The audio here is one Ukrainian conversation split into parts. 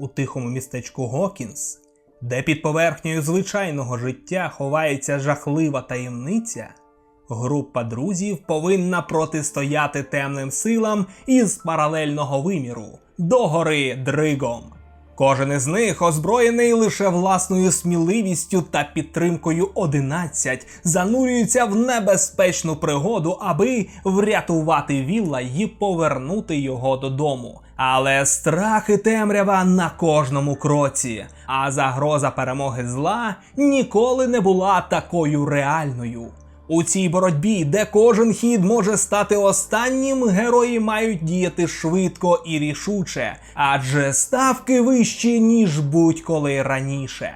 у тихому містечку Гокінс, де під поверхнею звичайного життя ховається жахлива таємниця, група друзів повинна протистояти темним силам із паралельного виміру догори Дригом. Кожен із них озброєний лише власною сміливістю та підтримкою 11, занурюється в небезпечну пригоду, аби врятувати Вілла і повернути його додому. Але страх і темрява на кожному кроці, а загроза перемоги зла ніколи не була такою реальною. У цій боротьбі, де кожен хід може стати останнім, герої мають діяти швидко і рішуче, адже ставки вищі, ніж будь-коли раніше.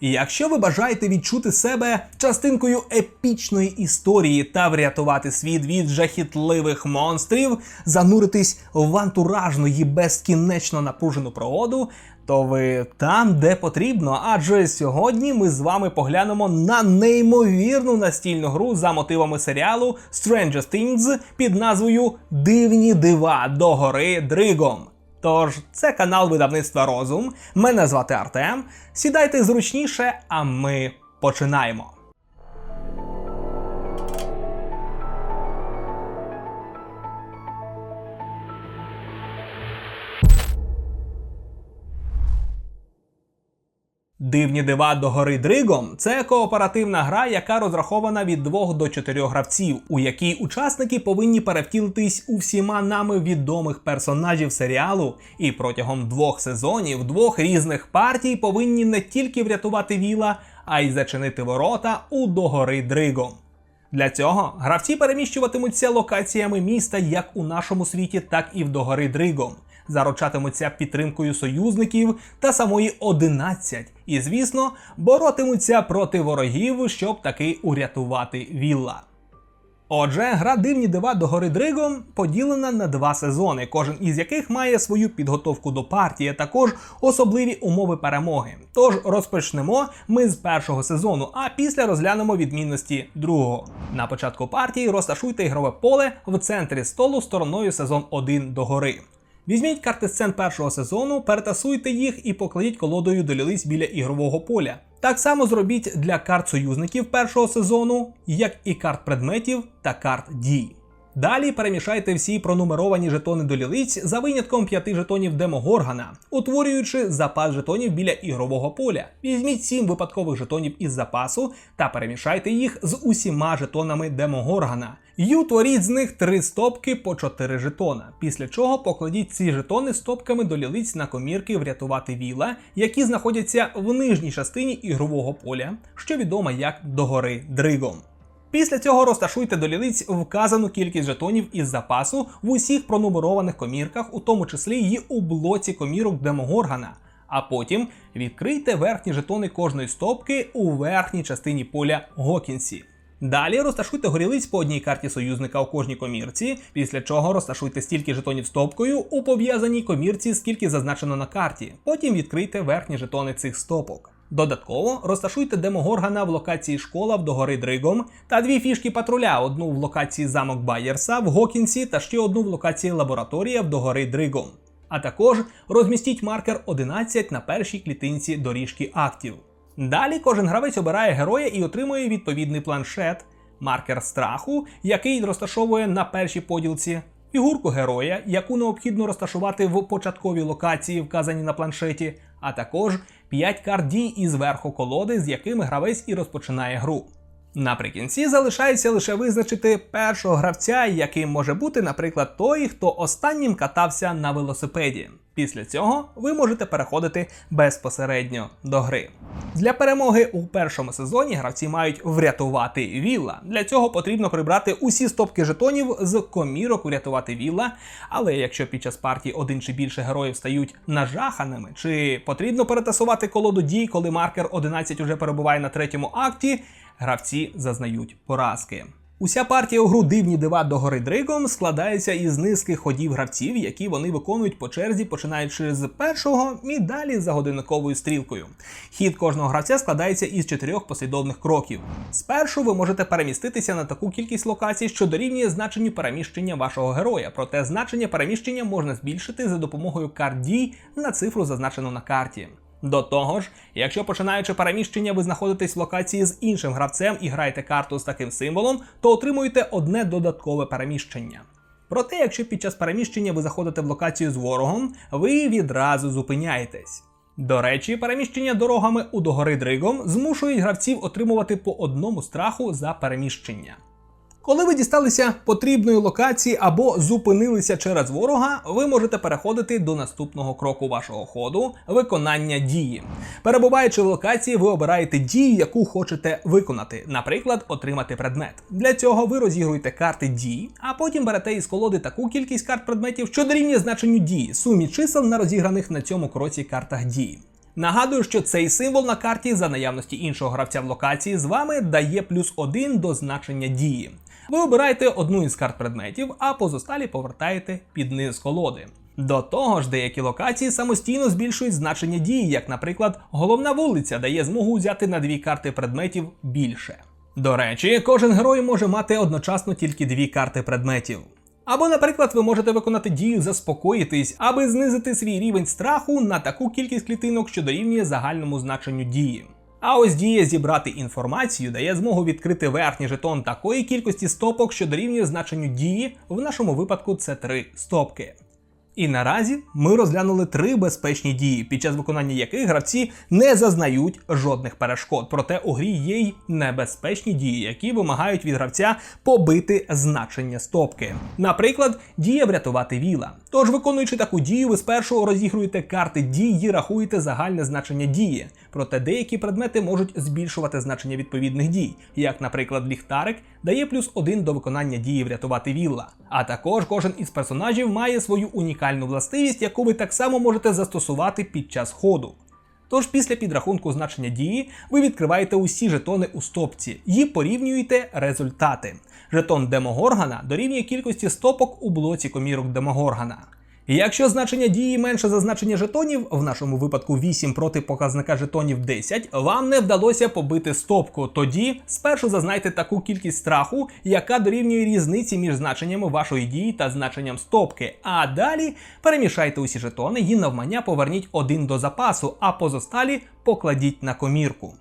І якщо ви бажаєте відчути себе частинкою епічної історії та врятувати світ від жахітливих монстрів, зануритись в антуражну і безкінечно напружену пригоду, то ви там, де потрібно. Адже сьогодні ми з вами поглянемо на неймовірну настільну гру за мотивами серіалу Stranger Things під назвою Дивні дива до гори Дригом. Тож, це канал видавництва Розум. Мене звати Артем. Сідайте зручніше, а ми починаємо. Дивні дива до гори Дригом це кооперативна гра, яка розрахована від 2 до 4 гравців, у якій учасники повинні перевтілитись у всіма нами відомих персонажів серіалу, і протягом двох сезонів двох різних партій повинні не тільки врятувати віла, а й зачинити ворота у до гори Дригом. Для цього гравці переміщуватимуться локаціями міста як у нашому світі, так і в догори Дригом. Заручатимуться підтримкою союзників та самої 11. І, звісно, боротимуться проти ворогів, щоб таки урятувати Вілла. Отже, гра Дивні дива до гори Дригом поділена на два сезони, кожен із яких має свою підготовку до партії, а також особливі умови перемоги. Тож розпочнемо ми з першого сезону, а після розглянемо відмінності другого. На початку партії розташуйте ігрове поле в центрі столу стороною сезон 1 до гори. Візьміть карти сцен першого сезону, перетасуйте їх і покладіть колодою до лілиць біля ігрового поля. Так само зробіть для карт союзників першого сезону, як і карт предметів та карт дій. Далі перемішайте всі пронумеровані жетони до лілиць за винятком п'яти жетонів Демогоргана, утворюючи запас жетонів біля ігрового поля. Візьміть сім випадкових жетонів із запасу та перемішайте їх з усіма жетонами Демогоргана. І утворіть з них три стопки по 4 жетона. Після чого покладіть ці жетони стопками до лілиць на комірки врятувати віла, які знаходяться в нижній частині ігрового поля, що відомо як догори Дригом. Після цього розташуйте до лілиць вказану кількість жетонів із запасу в усіх пронумерованих комірках, у тому числі й у блоці комірок Демогоргана. А потім відкрийте верхні жетони кожної стопки у верхній частині поля Гокінсі. Далі розташуйте горілиць по одній карті союзника у кожній комірці, після чого розташуйте стільки жетонів стопкою у пов'язаній комірці, скільки зазначено на карті. Потім відкрийте верхні жетони цих стопок. Додатково розташуйте демогоргана в локації школа в догори Дригом та дві фішки патруля: одну в локації замок Байерса в Гокінсі та ще одну в локації лабораторія в догори Дригом. А також розмістіть маркер 11 на першій клітинці доріжки актів. Далі кожен гравець обирає героя і отримує відповідний планшет, маркер страху, який розташовує на першій поділці, фігурку героя, яку необхідно розташувати в початковій локації, вказані на планшеті, а також 5 карт дій із верху колоди, з якими гравець і розпочинає гру. Наприкінці залишається лише визначити першого гравця, яким може бути, наприклад, той, хто останнім катався на велосипеді. Після цього ви можете переходити безпосередньо до гри. Для перемоги у першому сезоні гравці мають врятувати вілла. Для цього потрібно прибрати усі стопки жетонів з комірок врятувати вілла. Але якщо під час партії один чи більше героїв стають нажаханими, чи потрібно перетасувати колоду дій, коли маркер 11 уже перебуває на третьому акті, гравці зазнають поразки. Уся партія у гру дивні дива до гори Дригом складається із низки ходів гравців, які вони виконують по черзі, починаючи з першого і далі за годинниковою стрілкою. Хід кожного гравця складається із чотирьох послідовних кроків. Спершу ви можете переміститися на таку кількість локацій, що дорівнює значенню переміщення вашого героя. Проте значення переміщення можна збільшити за допомогою карт дій на цифру, зазначену на карті. До того ж, якщо починаючи переміщення, ви знаходитесь в локації з іншим гравцем і граєте карту з таким символом, то отримуєте одне додаткове переміщення. Проте, якщо під час переміщення ви заходите в локацію з ворогом, ви відразу зупиняєтесь. До речі, переміщення дорогами у догори Дригом змушують гравців отримувати по одному страху за переміщення. Коли ви дісталися потрібної локації або зупинилися через ворога, ви можете переходити до наступного кроку вашого ходу виконання дії. Перебуваючи в локації, ви обираєте дію, яку хочете виконати, наприклад, отримати предмет. Для цього ви розігруєте карти дій, а потім берете із колоди таку кількість карт предметів, що дорівнює значенню дії, сумі чисел на розіграних на цьому кроці картах дії. Нагадую, що цей символ на карті за наявності іншого гравця в локації з вами дає плюс один до значення дії. Ви обираєте одну із карт предметів, а позосталі повертаєте під низ колоди. До того ж, деякі локації самостійно збільшують значення дії, як, наприклад, головна вулиця дає змогу взяти на дві карти предметів більше. До речі, кожен герой може мати одночасно тільки дві карти предметів. Або, наприклад, ви можете виконати дію заспокоїтись, аби знизити свій рівень страху на таку кількість клітинок, що дорівнює загальному значенню дії. А ось дія зібрати інформацію дає змогу відкрити верхній жетон такої кількості стопок, що дорівнює значенню дії, в нашому випадку це 3 стопки. І наразі ми розглянули три безпечні дії, під час виконання яких гравці не зазнають жодних перешкод. Проте у грі є й небезпечні дії, які вимагають від гравця побити значення стопки. Наприклад, дія врятувати віла. Тож, виконуючи таку дію, ви спершу розігруєте карти дій і рахуєте загальне значення дії. Проте деякі предмети можуть збільшувати значення відповідних дій, як, наприклад, ліхтарик дає плюс один до виконання дії врятувати вілла. А також кожен із персонажів має свою унікальну властивість, яку ви так само можете застосувати під час ходу. Тож після підрахунку значення дії ви відкриваєте усі жетони у стопці і порівнюєте результати. Жетон Демогоргана дорівнює кількості стопок у блоці комірок Демогоргана. Якщо значення дії менше за значення жетонів, в нашому випадку 8 проти показника жетонів 10, вам не вдалося побити стопку. Тоді спершу зазнайте таку кількість страху, яка дорівнює різниці між значеннями вашої дії та значенням стопки. А далі перемішайте усі жетони і навмання поверніть один до запасу, а позосталі покладіть на комірку.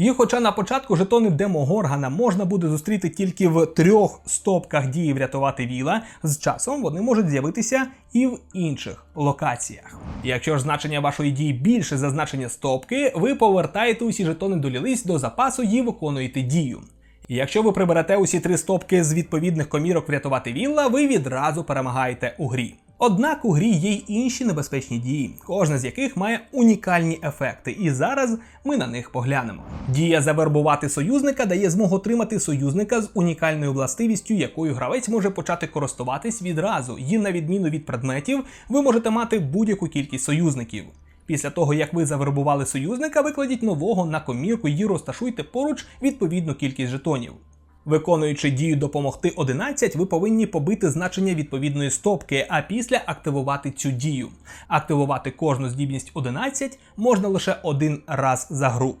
І хоча на початку жетони Демогоргана можна буде зустріти тільки в трьох стопках дії врятувати віла, з часом вони можуть з'явитися і в інших локаціях. Якщо ж значення вашої дії більше за значення стопки, ви повертаєте усі жетони до лілиць до запасу і виконуєте дію. Якщо ви приберете усі три стопки з відповідних комірок врятувати вілла, ви відразу перемагаєте у грі. Однак у грі є й інші небезпечні дії, кожна з яких має унікальні ефекти, і зараз ми на них поглянемо. Дія завербувати союзника дає змогу отримати союзника з унікальною властивістю, якою гравець може почати користуватись відразу, і на відміну від предметів, ви можете мати будь-яку кількість союзників. Після того, як ви завербували союзника, викладіть нового на комірку і розташуйте поруч відповідну кількість жетонів. Виконуючи дію допомогти 11, ви повинні побити значення відповідної стопки, а після активувати цю дію. Активувати кожну здібність 11 можна лише один раз за гру.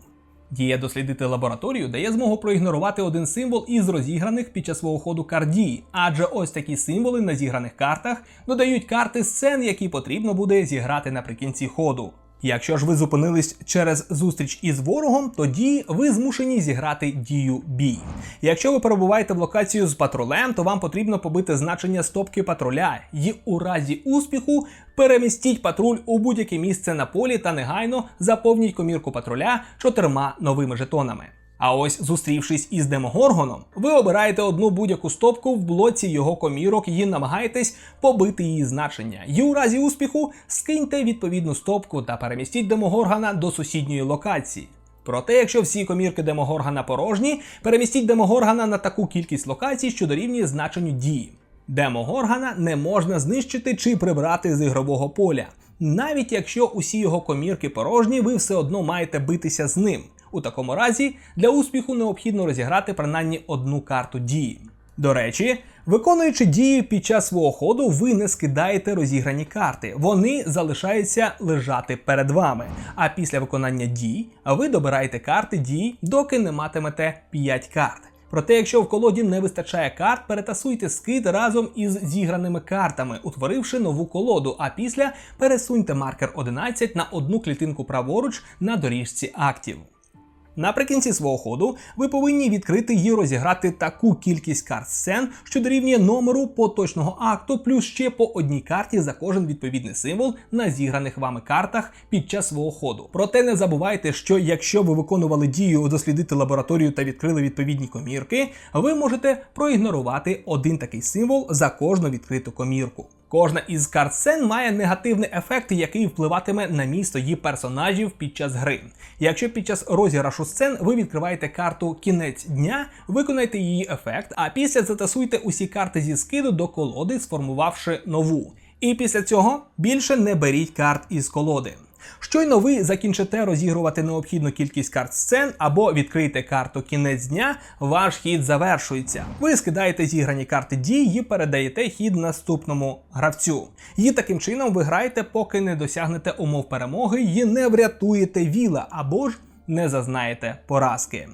Дія дослідити лабораторію дає змогу проігнорувати один символ із розіграних під час свого ходу карт дії, адже ось такі символи на зіграних картах додають карти сцен, які потрібно буде зіграти наприкінці ходу. Якщо ж ви зупинились через зустріч із ворогом, тоді ви змушені зіграти дію бій. Якщо ви перебуваєте в локацію з патрулем, то вам потрібно побити значення стопки патруля, і у разі успіху перемістіть патруль у будь-яке місце на полі та негайно заповніть комірку патруля чотирма новими жетонами. А ось зустрівшись із Демогоргоном, ви обираєте одну будь-яку стопку в блоці його комірок і намагаєтесь побити її значення. І у разі успіху скиньте відповідну стопку та перемістіть Демогоргана до сусідньої локації. Проте, якщо всі комірки Демогоргана порожні, перемістіть Демогоргана на таку кількість локацій, що дорівнює значенню дії. Демогоргана не можна знищити чи прибрати з ігрового поля. Навіть якщо усі його комірки порожні, ви все одно маєте битися з ним. У такому разі для успіху необхідно розіграти принаймні одну карту дії. До речі, виконуючи дію під час свого ходу, ви не скидаєте розіграні карти. Вони залишаються лежати перед вами. А після виконання дій ви добираєте карти дій, доки не матимете 5 карт. Проте, якщо в колоді не вистачає карт, перетасуйте скид разом із зіграними картами, утворивши нову колоду. А після пересуньте маркер 11 на одну клітинку праворуч на доріжці актів. Наприкінці свого ходу ви повинні відкрити і розіграти таку кількість карт сцен, що дорівнює номеру поточного акту, плюс ще по одній карті за кожен відповідний символ на зіграних вами картах під час свого ходу. Проте не забувайте, що якщо ви виконували дію дослідити лабораторію та відкрили відповідні комірки, ви можете проігнорувати один такий символ за кожну відкриту комірку. Кожна із карт сцен має негативний ефект, який впливатиме на місто її персонажів під час гри. Якщо під час розіграшу сцен ви відкриваєте карту кінець дня, виконайте її ефект, а після затасуйте усі карти зі скиду до колоди, сформувавши нову. І після цього більше не беріть карт із колоди. Щойно ви закінчите розігрувати необхідну кількість карт сцен або відкриєте карту кінець дня, ваш хід завершується. Ви скидаєте зіграні карти дій і передаєте хід наступному гравцю. І таким чином ви граєте, поки не досягнете умов перемоги і не врятуєте віла або ж не зазнаєте поразки.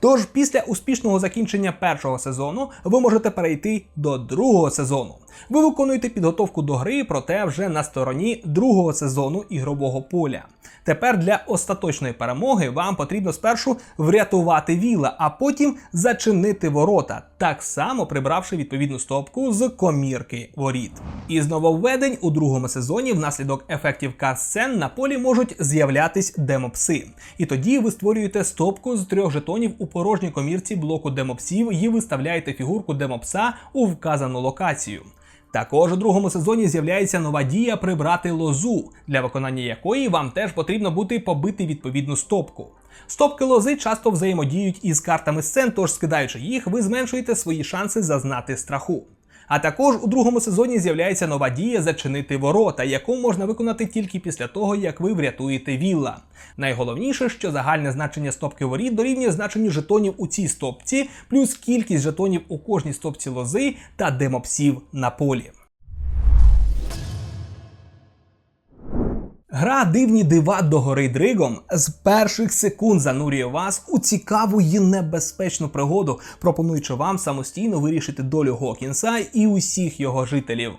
Тож після успішного закінчення першого сезону ви можете перейти до другого сезону. Ви виконуєте підготовку до гри, проте вже на стороні другого сезону ігрового поля. Тепер для остаточної перемоги вам потрібно спершу врятувати віла, а потім зачинити ворота, так само прибравши відповідну стопку з комірки воріт. Із нововведень у другому сезоні внаслідок ефектів кат-сцен на полі можуть з'являтись демопси. І тоді ви створюєте стопку з трьох жетонів у порожній комірці блоку демопсів і виставляєте фігурку демопса у вказану локацію. Також у другому сезоні з'являється нова дія прибрати лозу, для виконання якої вам теж потрібно буде побити відповідну стопку. Стопки лози часто взаємодіють із картами сцен, тож скидаючи їх, ви зменшуєте свої шанси зазнати страху. А також у другому сезоні з'являється нова дія зачинити ворота, яку можна виконати тільки після того, як ви врятуєте вілла. Найголовніше, що загальне значення стопки воріт дорівнює значенню жетонів у цій стопці, плюс кількість жетонів у кожній стопці лози та демопсів на полі. Гра дивні дива до гори Дригом з перших секунд занурює вас у цікаву і небезпечну пригоду, пропонуючи вам самостійно вирішити долю Гокінса і усіх його жителів.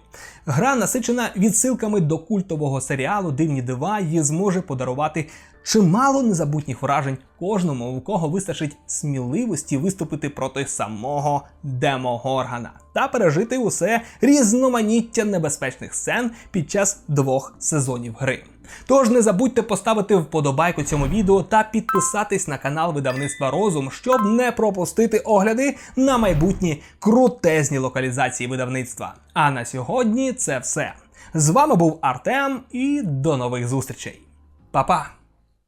Гра насичена відсилками до культового серіалу Дивні дива і зможе подарувати чимало незабутніх вражень кожному, у кого вистачить сміливості виступити проти самого Демогоргана та пережити усе різноманіття небезпечних сцен під час двох сезонів гри. Тож не забудьте поставити вподобайку цьому відео та підписатись на канал видавництва Розум, щоб не пропустити огляди на майбутні крутезні локалізації видавництва. А на сьогодні це все. З вами був Артем і до нових зустрічей. Па-па!